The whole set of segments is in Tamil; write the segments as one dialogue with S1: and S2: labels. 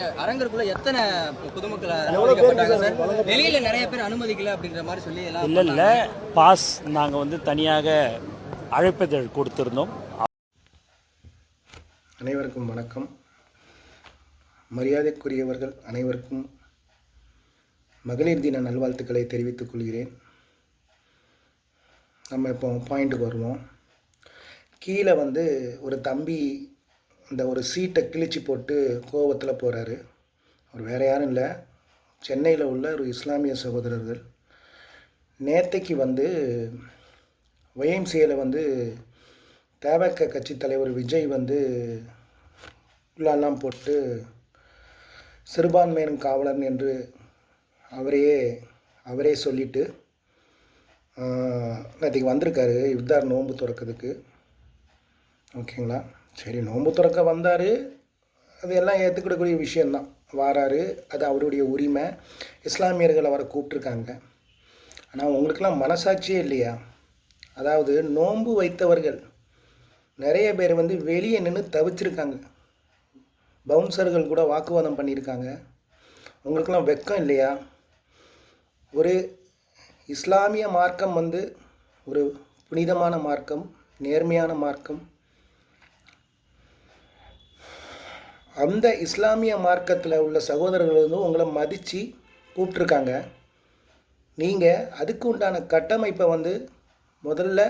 S1: அரங்கருக்குள்ள எத்தனை பொதுமக்கள் வெளியில நிறைய பேர் அனுமதிக்கல அப்படின்ற மாதிரி சொல்லி எல்லாம்
S2: இல்லை இல்லை. பாஸ் நாங்கள் வந்து தனியாக அழைப்பிதழ் கொடுத்துருந்தோம்.
S3: அனைவருக்கும் வணக்கம். மரியாதைக்குரியவர்கள் அனைவருக்கும் மகளிர் தின நல்வாழ்த்துக்களை தெரிவித்துக் கொள்கிறேன். நம்ம இப்போ பாயிண்ட்டுக்கு வருவோம். கீழே வந்து ஒரு தம்பி இந்த ஒரு சீட்டை கிழிச்சு போட்டு கோவத்தில் போகிறாரு அவர் வேறு யாரும் இல்லை. சென்னையில் உள்ள ஒரு இஸ்லாமிய சகோதரர்கள் நேத்தைக்கு வந்து ஒய்எம்சியில் வந்து தேவக்க கட்சி தலைவர் விஜய் வந்து உள்ளாலாம் போட்டு சிறுபான்மையின் காவலன் என்று அவரையே அவரே சொல்லிட்டு நேற்றுக்கு வந்திருக்காரு. இஃப்தார் நோன்பு திறக்கிறதுக்கு. ஓகேங்களா? சரி நோன்பு திறக்க வந்தார். அது எல்லாம் ஏற்றுக்கிடக்கூடிய விஷயந்தான் வாராரு அது அவருடைய உரிமை. இஸ்லாமியர்கள் அவரை கூப்பிட்ருக்காங்க ஆனால் உங்களுக்கெல்லாம் மனசாட்சியே இல்லையா? அதாவது நோன்பு வைத்தவர்கள் நிறைய பேர் வந்து வெளியே நின்று தவிச்சிருக்காங்க. பவுன்சர்கள் கூட வாக்குவாதம் பண்ணியிருக்காங்க. உங்களுக்கெல்லாம் வெக்கம் இல்லையா? ஒரு இஸ்லாமிய மார்க்கம் வந்து ஒரு புனிதமான மார்க்கம் நேர்மையான மார்க்கம். அந்த இஸ்லாமிய மார்க்கத்தில் உள்ள சகோதரர்கள் வந்து உங்களை மதித்து கூப்பிட்ருக்காங்க நீங்கள் அதுக்கு உண்டான கட்டமைப்பை வந்து முதல்ல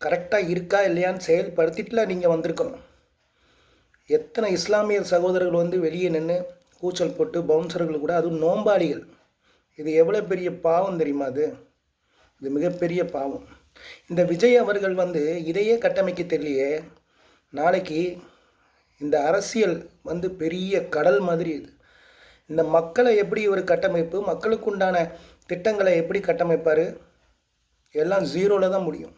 S3: கரெக்டாக இருக்கா இல்லையான்னு செயல்படுத்திட்டுல நீங்கள் வந்திருக்கணும். எத்தனை இஸ்லாமிய சகோதரர்கள் வந்து வெளியே நின்று கூச்சல் போட்டு பவுன்சர்கள் கூட அதுவும் நோம்பாளிகள். இது எவ்வளோ பெரிய பாவம் தெரியுமா அது? இது மிகப்பெரிய பாவம். இந்த விஜய் அவர்கள் வந்து இதையே கட்டமைக்க தெரியலையே. நாளைக்கு இந்த அரசியல் வந்து பெரிய கடல் மாதிரி இது. இந்த மக்களை எப்படி ஒரு கட்டமைப்பு மக்களுக்கு உண்டான திட்டங்களை எப்படி கட்டமைப்பார்? எல்லாம் ஜீரோவில் தான் முடியும்.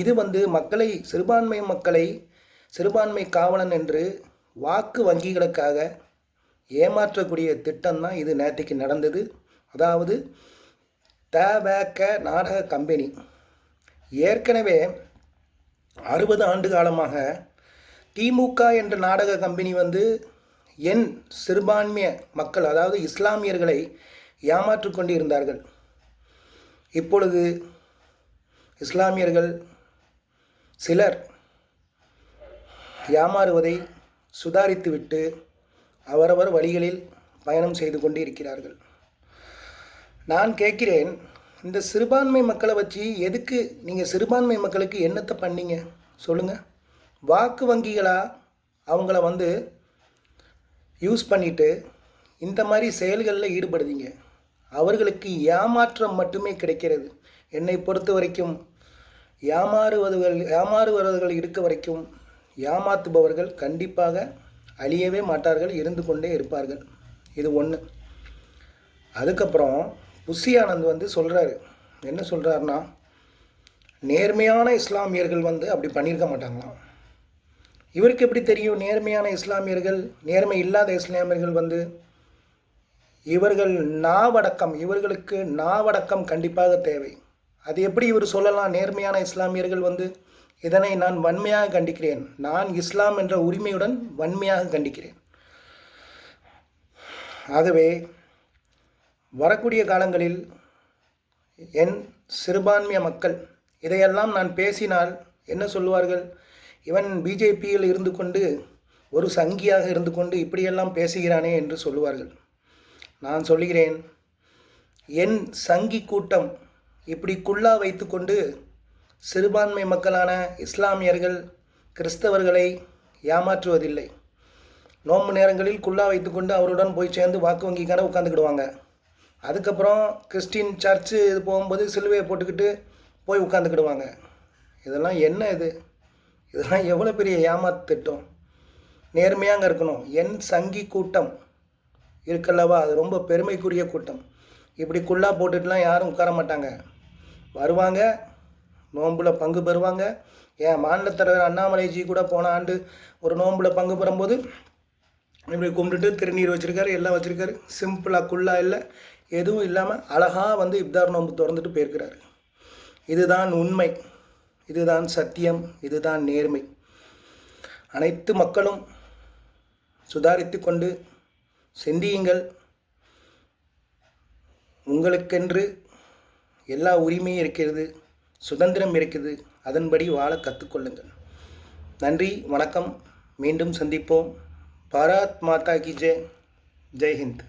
S3: இது வந்து மக்களை சிறுபான்மை மக்களை சிறுபான்மை காவலன் என்று வாக்கு வங்கிகளுக்காக ஏமாற்றக்கூடிய திட்டம் தான் இது நேற்றுக்கு நடந்தது. அதாவது தேவேக்க நாடக கம்பெனி. ஏற்கனவே அறுபது ஆண்டு காலமாக திமுக என்ற நாடக கம்பெனி வந்து என் சிறுபான்மைய மக்கள் அதாவது இஸ்லாமியர்களை ஏமாற்றி கொண்டிருந்தார்கள். இப்பொழுது இஸ்லாமியர்கள் சிலர் ஏமாறுவதை சுதாரித்துவிட்டு அவரவர் வழிகளில் பயணம் செய்து கொண்டு இருக்கிறார்கள் நான் கேட்கிறேன் இந்த சிறுபான்மை மக்களை வச்சு எதுக்கு நீங்கள் சிறுபான்மை மக்களுக்கு என்னத்தை பண்ணீங்க? சொல்லுங்கள் வாக்கு வங்கிகளாக அவங்கள வந்து யூஸ் பண்ணிவிட்டு இந்த மாதிரி செயல்களில் ஈடுபடுதீங்க. அவர்களுக்கு ஏமாற்றம் மட்டுமே கிடைக்கிறது. என்னை பொறுத்த வரைக்கும் ஏமாறுவதுகள் ஏமாறுவர்கள் இருக்க வரைக்கும் ஏமாத்துபவர்கள் கண்டிப்பாக அழியவே மாட்டார்கள் இருந்து கொண்டே இருப்பார்கள். இது ஒன்று அதுக்கப்புறம் புஷி ஆனந்த் வந்து சொல்கிறாரு என்ன சொல்கிறாருன்னா நேர்மையான இஸ்லாமியர்கள் வந்து அப்படி பண்ணியிருக்க மாட்டாங்களாம். இவருக்கு எப்படி தெரியும்? நேர்மையான இஸ்லாமியர்கள் நேர்மை இல்லாத இஸ்லாமியர்கள் வந்து இவர்கள் நாவடக்கம் இவர்களுக்கு நாவடக்கம் கண்டிப்பாக தேவை. அது எப்படி இவர் சொல்லலாம்? நேர்மையான இஸ்லாமியர்கள் வந்து இதனை நான் வன்மையாக கண்டிக்கிறேன். நான் இஸ்லாம் என்ற உரிமையுடன் வன்மையாக கண்டிக்கிறேன். ஆகவே வரக்கூடிய காலங்களில் என் சிறுபான்மைய மக்கள் இதையெல்லாம் நான் பேசினால் என்ன சொல்லுவார்கள்? இவன் பிஜேபியில் இருந்து கொண்டு ஒரு சங்கியாக இருந்து கொண்டு இப்படியெல்லாம் பேசுகிறானே என்று சொல்லுவார்கள். நான் சொல்லுகிறேன் என் சங்கி கூட்டம் இப்படி குல்லா வைத்துக்கொண்டு சிறுபான்மை மக்களான இஸ்லாமியர்கள் கிறிஸ்தவர்களை ஏமாற்றுவதில்லை. நோன்பு நேரங்களில் குல்லா வைத்துக்கொண்டு அவருடன் போய் சேர்ந்து வாக்கு வங்கிக்கான உட்காந்துக்கிடுவாங்க அதுக்கப்புறம் கிறிஸ்டின் சர்ச்சு இது போகும்போது சிலுவையை போட்டுக்கிட்டு போய் உட்காந்துக்கிடுவாங்க இதெல்லாம் என்ன இது? இதெல்லாம் எவ்வளோ பெரிய ஏமாத்திட்டோம். நேர்மையாக நேர்மையாக இருக்கணும். என் சங்கி கூட்டம் இருக்கல்லவா? அது ரொம்ப பெருமைக்குரிய கூட்டம். இப்படி குள்ளா போட்டுட்டுலாம் யாரும் உட்கார மாட்டாங்க. வருவாங்க. நோம்பில் பங்கு பெறுவாங்க. ஏன் மாநில தலைவர் அண்ணாமலைஜி கூட போன ஆண்டு ஒரு நோம்பில் பங்கு பெறும்போது இப்படி கும்பிட்டுட்டு திருநீர் வச்சுருக்காரு எல்லாம் வச்சுருக்காரு. சிம்பிளாக குள்ளா இல்லை. எதுவும் இல்லாமல் அழகாக வந்து இப்தார் நோன்பு திறந்துட்டு போயிருக்கிறாரு. இதுதான் உண்மை. இதுதான் சத்தியம் இதுதான் நேர்மை. அனைத்து மக்களும் சுதாரித்து கொண்டு சிந்தியுங்கள். உங்களுக்கென்று எல்லா உரிமையும் இருக்கிறது சுதந்திரம் இருக்குது அதன்படி வாழ கற்றுக்கொள்ளுங்கள் நன்றி வணக்கம். மீண்டும் சந்திப்போம். பாரத் மாதா கி ஜெய். ஜெய்ஹிந்த்